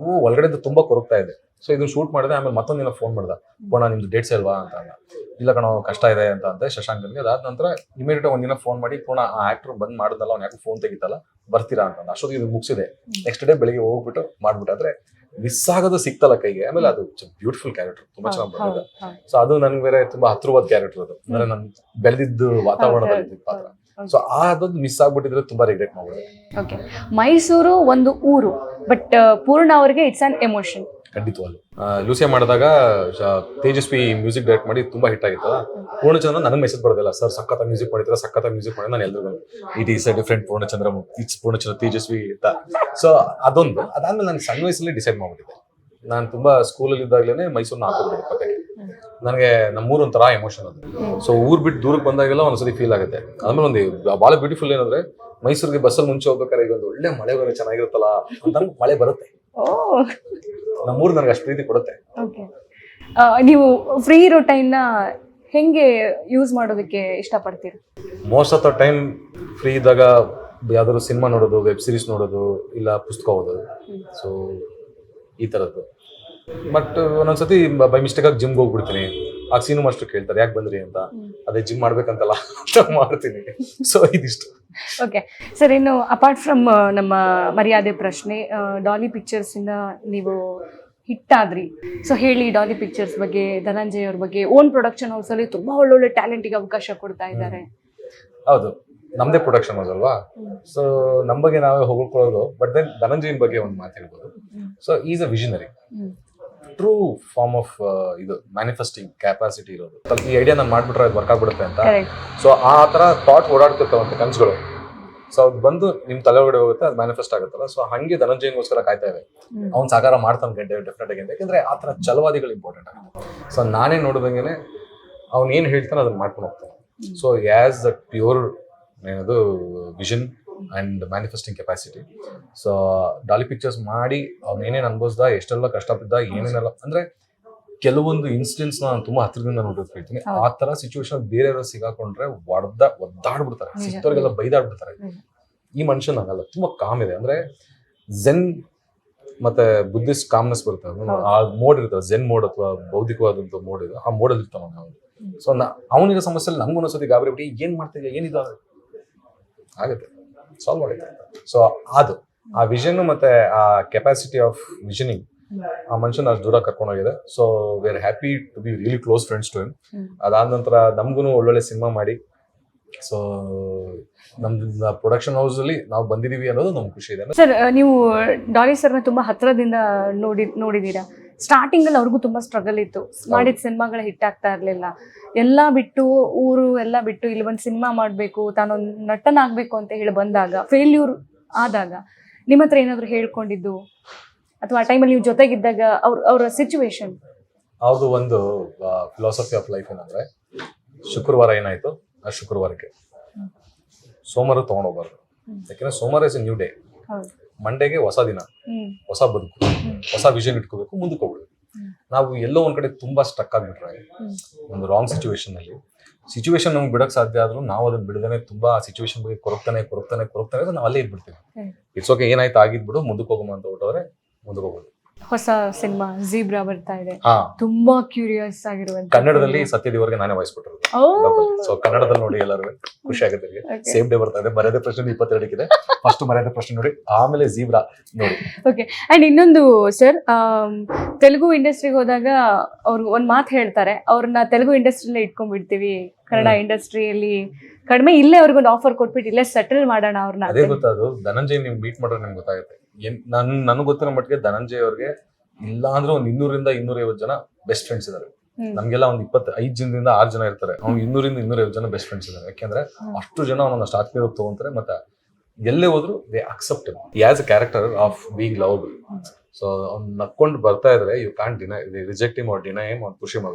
ಇವು ಒಳಗಡೆದು ತುಂಬಾ ಕೊರಗ್ತಾ ಇದೆ. ಸೊ ಇದನ್ನ ಶೂಟ್ ಮಾಡಿದೆ ಆಮೇಲೆ ಮತ್ತೊಂದು ದಿನ ಫೋನ್ ಮಾಡ್ದ ಪೋಣ ನಿಮ್ದು ಡೇಟ್ಸ್ ಅಲ್ವಾ ಅಂತ ಅಂದ. ಇಲ್ಲ ಕಣ ಕಷ್ಟ ಇದೆ ಅಂತ ಅಂತೆ ಶಶಾಂಕನ್ಗೆ ಅದಾದ ನಂತರ ಇಮಿಡಿಯೇಟ್ ಒಂದಿನ ಫೋನ್ ಮಾಡಿ ಪೋಣ ಆ ಆಕ್ಟರ್ ಬಂದ್ ಮಾಡಿದ್ನಲ್ಲ ಅವ್ನು ಯಾಕೆ ಫೋನ್ ತೆಗಿತಲ್ಲ ಬರ್ತೀರಾ? ಅಂತ ಅಷ್ಟೊತ್ತಿಗೆ ಇದು ಮುಗಿಸಿದೆ. ನೆಕ್ಸ್ಟ್ ಡೇ ಬೆಳಿಗ್ಗೆ ಹೋಗ್ಬಿಟ್ಟು ಮಾಡ್ಬಿಟ್ಟಾದ್ರೆ ಮಿಸ್ ಆಗೋದು ಸಿಕ್ತಲ್ಲ ಕೈಗೆ. ಆಮೇಲೆ ಅದು ಬ್ಯೂಟಿಫುಲ್ ಕ್ಯಾರೆಕ್ಟರ್ ತುಂಬಾ ಚೆನ್ನಾಗಿ ಬರ್ತದೆ ಸೊ ಅದು ನನ್ಗೆ ಬೇರೆ ತುಂಬಾ ಹತ್ರವಾದ ಕ್ಯಾರೆಕ್ಟರ್ ಅದು. ಅಂದ್ರೆ ನನ್ ಬೆಳೆದಿದ್ದು ವಾತಾವರಣದಲ್ಲಿ ಪಾತ್ರ. ಸೊ ಆ ಅದೊಂದು ಮಿಸ್ ಆಗ್ಬಿಟ್ಟಿದ್ರೆ ತುಂಬಾ ರಿಗ್ರೆಟ್ ಮಾಡ್ಬೋದು ಓಕೆ ಮೈಸೂರು ಒಂದು ಊರು ಬಟ್ ಪೂರ್ಣ ಅವರಿಗೆ ಇಟ್ಸ್ ಅನ್ ಎಮೋಷನ್ ಖಂಡಿತವಾಗ್ಲು. ಲೂಸಿಯಾ ಮಾಡಿದಾಗ ತೇಜಸ್ವಿ ಮ್ಯೂಸಿಕ್ ಡೈರೆಕ್ಟ್ ಮಾಡಿ ತುಂಬಾ ಹಿಟ್ ಆಗಿತ್ತು ಪೂರ್ಣಚಂದ್ರ ನನಗೆ ಮೆಸೇಜ್ ಬರೋದಿಲ್ಲ. ಸರ್ ಸಖತ್ ಮ್ಯೂಸಿಕ್ ಮಾಡಿದ್ರೆ ಸಖತ್ ಮ್ಯೂಸಿಕ್ ಮಾಡಿ ನಾನು ಎಲ್ಲರೂ it is a different Poornachandra it's Poornachandra Tejaswi ಅಂತ. ಸೊ ಅದೊಂದು. ಅದಾದ್ಮೇಲೆ ನಾನು ಸಣ್ಣ ವಯಸ್ಸಲ್ಲಿ ಡಿಸೈಡ್ ಮಾಡ್ಬಿಟ್ಟಿದ್ದೆ. ನಾನು ತುಂಬಾ ಸ್ಕೂಲಲ್ಲಿ ಇದ್ದಾಗಲೇ ಮೈಸೂರನ್ನ ಹಾಕೋಬಿಟ್ಟಿದ್ದೆ ಪಕ್ಕಕ್ಕೆ ನನಗೆ ನಮ್ಮೂರು ಒಂಥರ ಎಮೋಷನ್ ಅದು. ಸೊ ಊರ್ ಬಿಟ್ಟು ದೂರಕ್ಕೆ ಬಂದಾಗೆಲ್ಲ ಒಂದ್ಸತಿ ಫೀಲ್ ಆಗುತ್ತೆ. ಆಮೇಲೆ ಒಂದು ಭಾಳ ಬ್ಯೂಟಿಫುಲ್ ಏನಂದ್ರೆ ಮೈಸೂರಿಗೆ ಬಸ್ಸಲ್ಲಿ ಮುಂಚೆ ಹೋಗ್ಬೇಕಾದ್ರೆ ಈಗ ಒಂದು ಒಳ್ಳೆ ಮಳೆ ಬರೋ ಚೆನ್ನಾಗಿರುತ್ತಲ್ಲ ಅಂತ ಮಳೆ ಬರುತ್ತೆ. ನಮ್ಮೂರು ನನಗೆ ಅಷ್ಟು ಪ್ರೀತಿ ಕೊಡುತ್ತೆ. ನೀವು ಫ್ರೀ ಇರೋ ಟೈಮ್ನ ಹೆಂಗೆ ಯೂಸ್ ಮಾಡೋದಕ್ಕೆ ಇಷ್ಟಪಡ್ತೀರಿ? Most of the time free ಇದ್ದಾಗ ಯಾವ್ದಾದ್ರು ಸಿನಿಮಾ ನೋಡೋದು ವೆಬ್ ಸೀರೀಸ್ ನೋಡೋದು ಇಲ್ಲ ಪುಸ್ತಕ ಓದೋದು. ಸೊ ಈ ಥರದ್ದು ಬಟ್ ಒಂದೊಂದ್ಸತಿ ಬೈ ಮಿಸ್ಟೇಕ್ ಆಗಿ ಜಿಮ್ಗೆ ಹೋಗ್ಬಿಡ್ತೀನಿ. ಆ ಸೀನು ಮಾಸ್ಟರ್ ಕೇಳ್ತಾರೆ ಯಾಕೆ ಬಂದ್ರಿ ಅಂತ? ಅದೇ ಜಿಮ್ ಮಾಡ್ಬೇಕಂತಲ್ಲ ಅಂತ ಮಾಡ್ತೀನಿ. ಸೊ ಇದಿಷ್ಟು. ಓಕೆ ಸರ್ ಇನ್ನು ಅಪಾರ್ಟ್ ಫ್ರಮ್ ನಮ್ಮ ಮರ್ಯಾದೆ ಪ್ರಶ್ನೆ ಡಾಲಿ ಪಿಕ್ಚರ್ಸ್ ಇಂದ ನೀವು ಹಿಟ್ ಆದ್ರಿ. ಸೊ ಹೇಳಿ ಡಾಲಿ ಪಿಕ್ಚರ್ಸ್ ಬಗ್ಗೆ ಧನಂಜಯ್ ಅವ್ರ ಬಗ್ಗೆ. ಓನ್ ಪ್ರೊಡಕ್ಷನ್ ಹೌಸ್ ಅಲ್ಲಿ ತುಂಬಾ ಒಳ್ಳೊಳ್ಳೆ ಟ್ಯಾಲೆಂಟಿಗೆ ಅವಕಾಶ ಕೊಡ್ತಾ ಇದ್ದಾರೆ ಹೌದು. ನಮ್ದೇ ಪ್ರೊಡಕ್ಷನ್ ಹೌಸ್ ಅಲ್ವಾ? ಸೊ ನಮ್ಮ ಬಗ್ಗೆ ನಾವೇ ಹೊಗಳ್ಕೊಳ್ಳೋದು ಬಟ್ ದೆನ್ ಧನಂಜಯನ್ ಬಗ್ಗೆ ಒಂದು ಮಾತು ಹೇಳ್ಬೋದು. So is a visionary true form of ಇದು ಮ್ಯಾನಿಫೆಸ್ಟಿಂಗ್ ಕೆಪಾಸಿಟಿ ಇರೋದು. ಈ ಐಡಿಯಾ ನಾನು ಮಾಡ್ಬಿಟ್ರೆ ಅದು ವರ್ಕ್ ಆಗ್ಬಿಡುತ್ತೆ ಅಂತ. ಸೊ ಆ ಥರ ಥಾಟ್ ಓಡಾಡ್ತಿರ್ತಾವಂತೆ ಕನ್ಸುಗಳು. ಸೊ ಅದು ಬಂದು ನಿಮ್ ತಲೆ ಒಳಗಡೆ ಹೋಗುತ್ತೆ ಅದು ಮ್ಯಾನಿಫೆಸ್ಟ್ ಆಗುತ್ತಲ್ಲ. ಸೊ ಹಂಗೆ ಧನಂಜಯಗೋಸ್ಕರ ಕಾಯ್ತಾ ಇದೆ ಅವ್ನು ಸಾಕಾರ ಮಾಡ್ತಾನೆ ಗಂಟೆ ಡೆಫಿನೆಟ್ ಆಗಿ ಯಾಕಂದ್ರೆ ಆ ಥರ ಚಲವಾದಿಗಳು ಇಂಪಾರ್ಟೆಂಟ್ ಆಗುತ್ತೆ ಸೊ ನಾನೇ ನೋಡಿದಂಗೆ ಅವ್ನು ಏನು ಹೇಳ್ತಾನೆ ಅದನ್ನ ಮಾಡ್ಕೊಂಡು ಹೋಗ್ತಾನೆ. ಸೊ ಆಸ್ ದ ಪ್ಯೂರ್ ಏನದು vision and manifesting capacity so Daali pictures ಮಾಡಿ ಅವ್ನು ಏನೇನು ಅನ್ಭವಿಸ್ದ ಎಷ್ಟೆಲ್ಲ ಕಷ್ಟಪಟ್ಟಿದ್ದ ಏನೇನೆಲ್ಲ ಅಂದರೆ ಕೆಲವೊಂದು ಇನ್ಸಿಡೆಂಟ್ಸ್ ನಾನು ತುಂಬಾ ಹತ್ತಿರದಿಂದ ನೋಡಿರ್ತೀನಿ. ಆ ತರ ಸಿಚುವೇಶನ್ ಬೇರೆಯವರು ಸಿಗಾಕೊಂಡ್ರೆ ಒಡ್ದ ಒದ್ದಾಡ್ಬಿಡ್ತಾರೆ. ಸಿಕ್ತವ್ರಿಗೆಲ್ಲ ಬೈದಾಡ್ಬಿಡ್ತಾರೆ. ಈ ಮನುಷ್ಯನ ಆಗಲ್ಲ ತುಂಬಾ ಕಾಮ್ ಇದೆ. ಅಂದ್ರೆ ಝೆನ್ ಮತ್ತೆ ಬುದ್ಧಿಸ್ಟ್ ಕಾಮ್ನೆಸ್ ಬರುತ್ತೆ. ಆ ಮೋಡ್ ಇರ್ತದೆ ಝೆನ್ ಮೋಡ್ ಅಥವಾ ಬೌದ್ಧಿಕವಾದಂತ ಮೋಡ್ ಇದೆ ಆ ಮೋಡಲ್ಲಿ ಇರ್ತಾವ ನಾವು ಸೊ ಅವನಿಗೆ ಸಮಸ್ಯೆ ನಮ್ಗೂ ಒಂದ್ಸತಿ ಗಾಬರಿ ಬಿಟ್ಟು ಏನ್ ಮಾಡ್ತಿದ್ಯಾ? ಏನಿದ? ಆಗುತ್ತೆ. ಸಾಲ್ವ್ ಆಗುತ್ತೆ ಸೊ ಅದು ಆ ವಿಷನ್ ಮತ್ತೆ ಆ ಕೆಪಾಸಿಟಿ ಆಫ್ ವಿಷನಿಂಗ್ ಆ ಮನುಷ್ಯನ ಅಷ್ಟು ದೂರ ಕರ್ಕೊಂಡೋಗಿದೆ so we are happy to be really close friends to him. ಅದಾದ ನಂತರ ನಮ್ಗೂ ಒಳ್ಳೊಳ್ಳೆ ಸಿನಿಮಾ ಮಾಡಿ. ಸೊ ನಮ್ದು ಪ್ರೊಡಕ್ಷನ್ ಹೌಸ್ ಅಲ್ಲಿ ನಾವು ಬಂದಿದೀವಿ ಅನ್ನೋದು ನಮ್ಗೆ ಖುಷಿ ಇದೆ. ಸರ್ ನೀವು ಡಾಲಿ ಸರ್ನ ತುಂಬಾ ಹತ್ರದಿಂದ ನೋಡಿ ನೋಡಿದೀರಾ? ಸ್ಟಾರ್ಟಿಂಗ್ ಅಲ್ಲಿ ಅವ್ರಿಗೂ ತುಂಬಾ ಸ್ಟ್ರಗಲ್ ಇತ್ತು. ಮಾಡಿದ ಸಿನಿಮಾಗಳು ಹಿಟ್ ಆಗ್ತಾ ಇರಲಿಲ್ಲ. ಎಲ್ಲ ಬಿಟ್ಟು ಊರು ಎಲ್ಲ ಬಿಟ್ಟು ಇಲ್ಲಿ ಒಂದು ಸಿನಿಮಾ ಮಾಡಬೇಕು ತಾನೊಂದು ನಟನಾಗಬೇಕು ಅಂತ ಹೇಳಿ ಬಂದಾಗ ಫೇಲ್ಯೂರ್ ಆದಾಗ ನಿಮ್ಮ ಹತ್ರ ಏನಾದರೂ ಹೇಳ್ಕೊಂಡಿದ್ದು? ಅಥವಾ ಆ ಟೈಮಲ್ಲಿ ನೀವು ಜೊತೆಗಿದ್ದಾಗ ಅವ್ರ ಅವರ ಸಿಚುವೇಶನ್ ಅವ್ರದ್ದು ಒಂದು ಫಿಲಾಸಫಿ ಆಫ್ ಲೈಫ್ ಏನಂದ್ರೆ ಶುಕ್ರವಾರ ಏನಾಯ್ತು? ಆ ಶುಕ್ರವಾರಕ್ಕೆ ಸೋಮವಾರ ತಗೊಂಡೋಗ್ಬಾರ್ದು ಯಾಕೆಂದ್ರೆ ಸೋಮವಾರ ಇಸ್ ಎ ನ್ಯೂ ಡೇ ಮಂಡೇಗೆ ಹೊಸ ದಿನ ಹೊಸ ಬದುಕು ಹೊಸ ವಿಷನ್ ಇಟ್ಕೋಬೇಕು ಮುಂದಕ್ಕೆ ಹೋಗ್ಬೇಕು ನಾವು ಎಲ್ಲೋ ಒಂದ್ ಕಡೆ ತುಂಬಾ ಸ್ಟಕ್ ಆಗ್ಬಿಟ್ರೆ ಒಂದು ರಾಂಗ್ ಸಿಚುವೇಶನ್ ಅಲ್ಲಿ ಸಿಚುವೇಶನ್ ನಮ್ಗೆ ಬಿಡಕ್ ಸಾಧ್ಯ ಆದ್ರೂ ನಾವು ಅದನ್ನ ಬಿಡದೇ ತುಂಬಾ ಸಿಚುವೇಶನ್ ಬಗ್ಗೆ ಕೊರಗ್ತಾನೆ ಕೊರಗ್ತಾನೆ ಕೊರಗ್ತಾನೆ ನಾವು ಅಲ್ಲೇ ಇದ್ಬಿಡ್ತೀವಿ ಇಟ್ಸ್ ಓಕೆ ಏನಾಯ್ತು ಆಗಿದ್ಬಿಡು ಮುಂದಕ್ಕೆ ಹೋಗೋಣ ಅಂತ ಹೊಟ್ಟವ್ರೆ ಮುಂದಕ್ಕೆ ಹೋಗೋದು ಹೊಸ ಸಿನಿಮಾ ಜೀಬ್ರಾ ಬರ್ತಾ ಇದೆ. ಹಾ. ತುಂಬಾ ಕ್ಯೂರಿಯಸ್ ಆಗಿರುವಂತ ಕನ್ನಡದಲ್ಲಿ ಸತ್ಯದೇವರಿಗೆ ನಾನೇ ವಾಯ್ಸ್ ಕೊಟ್ಟಿರೋದು. ಸೊ ಕನ್ನಡದಲ್ಲಿ ನೋಡಿ ಎಲ್ಲರೂ ಖುಷಿ ಆಗುತ್ತೆ ನಿಮಗೆ. ಸೇಮ್ ಡೇ ಬರ್ತಾ ಇದೆ. ಮರ್ಯಾದೆ ಪ್ರಶ್ನೆ ಇಪ್ಪತ್ತೆರಡಕ್ಕಿದೆ. ಫಸ್ಟ್ ಮರ್ಯಾದೆ ಪ್ರಶ್ನೆ ನೋಡಿ ಆಮೇಲೆ ಜೀಬ್ರಾ ನೋಡಿ. ಓಕೆ ಅಂಡ್ ಇನ್ನೊಂದು ಸರ್ ತೆಲುಗು ಇಂಡಸ್ಟ್ರಿಗೆ ಹೋದಾಗ ಅವ್ರು ಒಂದ್ ಮಾತು ಹೇಳ್ತಾರೆ. ಅವ್ರನ್ನ ತೆಲುಗು ಇಂಡಸ್ಟ್ರಿಲೇ ಇಟ್ಕೊಂಡ್ಬಿಡ್ತೀವಿ. ಕನ್ನಡ. ಇಂಡಸ್ಟ್ರಿಯಲ್ಲಿ ಕಡಿಮೆ ಇಲ್ಲೇ ಅವ್ರಿಗೊಂದು ಆಫರ್ ಕೊಟ್ಬಿಟ್ಟು ಇಲ್ಲೇ ಸೆಟಲ್ ಮಾಡೋಣ ಅವ್ರನ್ನ ಅದೇ ಗೊತ್ತಾದ್ರು ಧನಂಜಯ್ ನೀವು ಮೀಟ್ ಮಾಡ್ರೆ ನಿಮ್ಗೆ ಗೊತ್ತಾಗುತ್ತೆ. ಏನ್ ನನ್ ನನಗೆ ಗೊತ್ತಿರೋ ಮಟ್ಟಿಗೆ ಧನಂಜಯ್ ಅವ್ರಿಗೆ ಇಲ್ಲ ಅಂದ್ರೆ ಒಂದ್ ಇನ್ನೂರಿಂದ ಇನ್ನೂರೈವತ್ತು ಜನ ಬೆಸ್ಟ್ ಫ್ರೆಂಡ್ಸ್ ಇದಾರೆ. ನಮ್ಗೆಲ್ಲ ಒಂದ್ ಇಪ್ಪತ್ತ ಐದ್ ಜನದಿಂದ ಆರ್ ಜನ ಇರ್ತಾರೆ. ಅವ್ನು ಇನ್ನೂರಿಂದ ಇನ್ನೂರೈವತ್ತು ಜನ ಬೆಸ್ಟ್ ಫ್ರೆಂಡ್ಸ್ ಇದಾರೆ. ಯಾಕೆಂದ್ರೆ ಅಷ್ಟು ಜನ ಅವನನ್ನ ಸ್ಟಾರ್ಟ್ ಹೋಗಿ ತಗೊಂತಾರೆ ಮತ್ತೆ ಎಲ್ಲೇ ಹೋದ್ರು they accept as a character of being love so ಅವ್ನು ನಕ್ಕೊಂಡು ಬರ್ತಾ ಇದ್ರೆ you can't deny reject him ಅವ್ರ ಡಿನೈ ಇಮ್ ಅವ್ನು ಖುಷಿ ಮಗ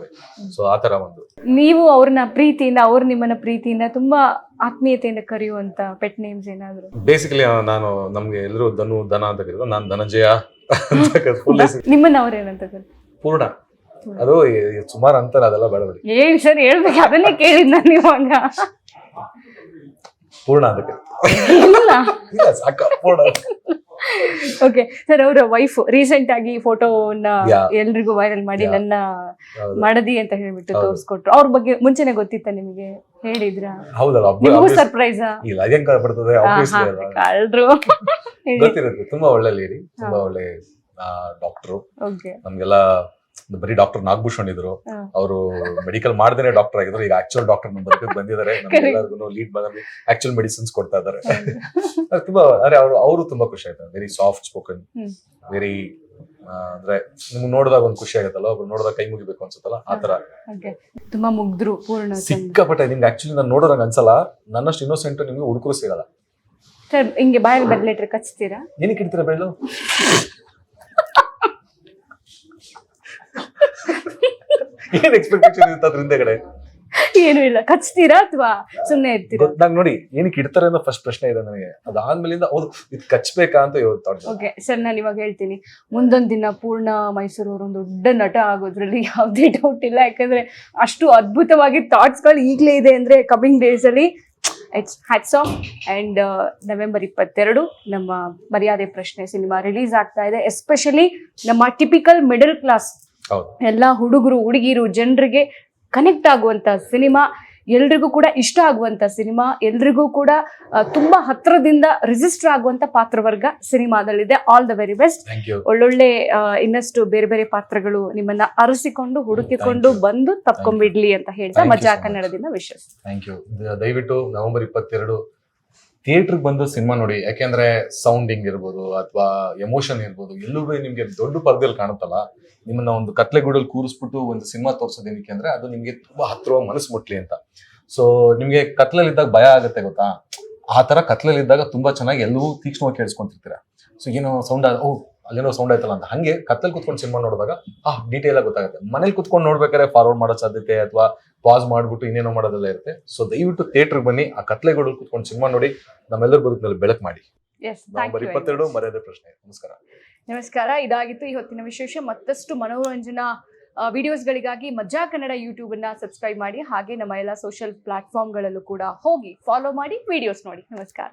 ಸೊ ಆ ತರ ಒಂದು. ನೀವು ಅವ್ರನ್ನ ಪ್ರೀತಿಯಿಂದ ಅವ್ರು ನಿಮ್ಮನ್ನ ಪ್ರೀತಿಯಿಂದ ತುಂಬಾ ಆತ್ಮೀಯತೆಯಿಂದ ಕರೆಯುವಂತ ಪೆಟ್ ನೇಮ್ಸ್ ಏನಾದ್ರು? ಬೇಸಿಕಲಿ ನಾನು ನಮ್ಗೆ ಎಲ್ಲರೂ ಧನು ಧನ ಅಂತ ಕರೀತಾರೆ. ನಾನು ಧನಂಜಯ ನಿಮ್ಮನ್ನ ಅವ್ರು ಏನಂತ ಪೂರ್ಣ. ಅದು ಸುಮಾರು ಅಂತಾರೆ ಅದೆಲ್ಲ ಬೇಡ ಏನ್ ಸರ್ ಹೇಳ್ಬೇಕು. ಅದನ್ನೇ ಕೇಳಿದ್ ನಾನು ಇವಾಗ. ಪೂರ್ಣ ಅದಕ್ಕೆ. ಇಲ್ಲ. ಇಲ್ಲ ಸಾಕ ಪೂರ್ಣ ಓಕೆ ಸರ್ ಅವರ ವೈಫ್ ರೀಸೆಂಟ್ ಆಗಿ Yeah. ಎಲ್ರಿಗೂ ವೈರಲ್ ಮಾಡಿ ನನ್ನ. ಮಾಡದಿ ಅಂತ ಹೇಳ್ಬಿಟ್ಟು. ತೋರಿಸ್ಕೊಟ್ರು. ಅವ್ರ ಬಗ್ಗೆ ಮುಂಚೆನೆ ಗೊತ್ತಿತ್ತ ನಿಮಗೆ? ಹೇಳಿದ್ರ? ಹೌದಲ್ಲ ಸರ್ಪ್ರೈಸ್ ಇಲ್ಲ ಅದೇನ್ ಅಲ್ಲ. ಕಳ್ರು. ಗೊತ್ತಿರುತ್ತೆ ತುಂಬಾ ಒಳ್ಳೆ ಲೇಡಿ ತುಂಬಾ ಒಳ್ಳೆ ಡಾಕ್ಟ್ರು ಓಕೆ ನಮ್ಗೆಲ್ಲ ಬರೀ ಡಾಕ್ಟರ್ ನಾಗಭೂಷಣ್ ಇದ್ರು. ಅವರು ಮೆಡಿಕಲ್ ಮಾಡದೇ ಡಾಕ್ಟರ್ ಆಗಿದ್ರು. ಈಗ ಆಕ್ಚುಲ್ ಡಾಕ್ಟರ್ ನಮ್ಮ ಬಂದಿದ್ದಾರೆ ಲೀಡ್ ಬಂದಲ್ಲಿ ಆಕ್ಚುಯಲ್ ಮೆಡಿಸಿನ್ಸ್ ಕೊಡ್ತಾ ಇದ್ದಾರೆ ತುಂಬಾ ಅಂದ್ರೆ ಅವರು ಅವರು ತುಂಬಾ ಖುಷಿ ಆಯ್ತು ವೆರಿ ಸಾಫ್ಟ್ ಸ್ಪೋಕನ್ ವೆರಿ ಅಂದ್ರೆ ನಿಮ್ಗೆ ನೋಡಿದಾಗ ಒಂದು ಖುಷಿ ಆಗುತ್ತಲ್ಲ? ಒಬ್ರು ನೋಡಿದಾಗ ಕೈ ಮುಗಿಬೇಕು ಅನ್ಸುತ್ತಲ್ಲ? ಆ ತರ ಓಕೆ ತುಂಬಾ ಮುಗ್ದ್ರು ಪೂರ್ಣ ಸಿಕ್ಕಾಪಟ್ಟೆ ನಿಮ್ಗೆ ಆಕ್ಚುಲಿ ನಾನು ನೋಡೋದಂಗ ಅನ್ಸಲ್ಲ. ನನ್ನಷ್ಟು ಇನ್ನೋಸೆಂಟ್ ನಿಮ್ಗೆ ಹುಡುಕರು ಸಿಗಲ್ಲ. ಸರ್ ಹಿಂಗೆ ಬಾಯಲ್ಲಿ ಬರ್ಲೇಟ್ರೆ ಕಚ್ತೀರಾ? ಏನಕ್ಕೆ ಇಡ್ತೀರಾ ಬೆಳ್ಳು ಏನ್ ಎಕ್ಸ್ಪೆಕ್ಟೇಷನ್ ಇರುತ್ತೆ ಅದ್ರ ಹಿಂದೆಗಡೆ? ಏನು ಇಲ್ಲ. ಕಚ್ತೀರಾ ಅಥವಾ ಸುಮ್ನೆ ಇರ್ತೀರಾ? ನೋಡಿ ಏನಕ್ಕೆ ಇಡ್ತಾರೆ ಅನ್ನೋ ಫಸ್ಟ್ ಪ್ರಶ್ನೆ ಇದೆ ನನಗೆ. ಅದಾದ್ಮೇಲಿಂದ ಹೌದು ಇದು ಕಚ್ಬೇಕಾ ಅಂತ ಇವತ್ತು ಓಕೆ ಸರ್ ನಾನು ಇವಾಗ ಹೇಳ್ತೀನಿ. ಮುಂದೊಂದು ದಿನ ಪೂರ್ಣ ಮೈಸೂರು ಅವರು ಒಂದು ದೊಡ್ಡ ನಟ ಆಗೋದ್ರಲ್ಲಿ ಯಾವುದೇ ಡೌಟ್ ಇಲ್ಲ. ಯಾಕಂದ್ರೆ ಅಷ್ಟು ಅದ್ಭುತವಾಗಿ ಥಾಟ್ಸ್ಗಳು ಈಗಲೇ ಇದೆ ಅಂದ್ರೆ ಕಮಿಂಗ್ ಡೇಸ್ ಅಲ್ಲಿ it's hats off and November ಇಪ್ಪತ್ತೆರಡು ನಮ್ಮ ಮರ್ಯಾದೆ ಪ್ರಶ್ನೆ ಸಿನಿಮಾ ರಿಲೀಸ್ ಆಗ್ತಾ ಇದೆ. ಎಸ್ಪೆಷಲಿ ನಮ್ಮ ಟಿಪಿಕಲ್ ಮಿಡಲ್ ಕ್ಲಾಸ್ ಎಲ್ಲ ಹುಡುಗರು ಹುಡುಗಿರು ಜನರಿಗೆ ಕನೆಕ್ಟ್ ಆಗುವಂತ ಸಿನಿಮಾ ಎಲ್ರಿಗೂ ಕೂಡ ಇಷ್ಟ ಆಗುವಂತ ಸಿನಿಮಾ ಎಲ್ರಿಗೂ ಕೂಡ ತುಂಬಾ ಹತ್ರದಿಂದ ರಿಜಿಸ್ಟರ್ ಆಗುವಂತ ಪಾತ್ರವರ್ಗ ಸಿನಿಮಾದಲ್ಲಿದೆ. ಆಲ್ ದ ವೆರಿ ಬೆಸ್ಟ್ ಒಳ್ಳೊಳ್ಳೆ ಇನ್ನಷ್ಟು ಬೇರೆ ಬೇರೆ ಪಾತ್ರಗಳು ನಿಮ್ಮನ್ನ ಅರಸಿಕೊಂಡು ಹುಡುಕಿಕೊಂಡು. ಬಂದು ತಪ್ಕೊಂಡ್ಬಿಡ್ಲಿ ಅಂತ ಹೇಳ್ತಾ ಮಜಾ ಕನ್ನಡದಿಂದ ವಿಶೇಷ. ಥ್ಯಾಂಕ್ ಯು ದಯವಿಟ್ಟು ನವೆಂಬರ್ ಇಪ್ಪತ್ತೆರಡು ಥಿಯೇಟರ್ಗೆ ಬಂದು ಸಿನಿಮಾ ನೋಡಿ, ಯಾಕೆಂದ್ರೆ ಸೌಂಡಿಂಗ್ ಇರ್ಬೋದು ಅಥವಾ ಎಮೋಷನ್ ಇರ್ಬೋದು ಎಲ್ಲೂ ನಿಮ್ಗೆ ದೊಡ್ಡ ಪರದೆಯಲ್ಲಿ ಕಾಣುತ್ತಲ್ಲ, ನಿಮ್ಮನ್ನ ಒಂದು ಕತ್ಲೆಗೂಡಲ್ಲಿ ಕೂರಿಸ್ಬಿಟ್ಟು ಒಂದು ಸಿನಿಮಾ ತೋರ್ಸೋದೇನಕ್ಕೆ ಅಂದ್ರೆ ಅದು ನಿಮ್ಗೆ ತುಂಬಾ ಹತ್ರವಾಗಿ ಮನಸ್ಸು ಮುಟ್ಲಿ ಅಂತ. ಸೊ ನಿಮ್ಗೆ ಕತ್ಲಲ್ಲಿದ್ದಾಗ ಭಯ ಆಗುತ್ತೆ ಗೊತ್ತಾ? ಆ ತರ ಕತ್ಲಲ್ಲಿದ್ದಾಗ ತುಂಬಾ ಚೆನ್ನಾಗಿ ಎಲ್ಲವೂ ತೀಕ್ಷ್ಣವಾಗಿ ಕೇಳಿಸ್ಕೊಂತಿರ್ತೀರ. ಸೊ ಏನೋ ಸೌಂಡ್ ಓ ಅಲ್ಲೇನೋ ಸೌಂಡ್ ಆಯ್ತಲ್ಲ ಅಂತ. ಹಂಗೆ ಕತ್ತಲ್ ಕುತ್ಕೊಂಡು ಸಿನಿಮಾ ನೋಡಿದಾಗ ಆ ಡೀಟೇಲ್ ಆಗಿ ಗೊತ್ತಾಗುತ್ತೆ. ಮನೇಲಿ ಕುತ್ಕೊಂಡು ನೋಡ್ಬೇಕಾದ್ರೆ ಫಾರ್ವರ್ಡ್ ಮಾಡೋ ಸಾಧ್ಯತೆ ಅಥವಾ ಪಾಸ್ ಮಾಡ್ಬಿಟ್ಟು ಇನ್ನೇನೋ ಮಾಡೋದೆಲ್ಲ ಇರುತ್ತೆ. ಸೊ ದಯವಿಟ್ಟು ಥಿಯೇಟರ್ ಬನ್ನಿ ಆ ಕತ್ಲೆಗಳು ಕುತ್ಕೊಂಡು ಸಿನಿಮಾ ನೋಡಿ ನಮ್ಮೆಲ್ಲರ ಬದುಕಿನಲ್ಲಿ ಬೆಳಕು ಮಾಡಿ. ಎಸ್ ನವೆಂಬರ್ ಇಪ್ಪತ್ತೆರಡು ಮರ್ಯಾದೆ ಪ್ರಶ್ನೆ. ನಮಸ್ಕಾರ. ನಮಸ್ಕಾರ. ಇದಾಗಿತ್ತು ಈ ಹೊತ್ತಿನ ವಿಶೇಷ. ಮತ್ತಷ್ಟು ಮನೋರಂಜನಾ ವಿಡಿಯೋಸ್ಗಳಿಗಾಗಿ ಮಜಾ ಕನ್ನಡ ಯೂಟ್ಯೂಬ್ ಅನ್ನ ಸಬ್ಸ್ಕ್ರೈಬ್ ಮಾಡಿ ಹಾಗೆ ನಮ್ಮ ಎಲ್ಲ ಸೋಷಿಯಲ್ ಪ್ಲಾಟ್ಫಾರ್ಮ್ಗಳಲ್ಲೂ ಕೂಡ ಹೋಗಿ ಫಾಲೋ ಮಾಡಿ ವಿಡಿಯೋಸ್ ನೋಡಿ. ನಮಸ್ಕಾರ.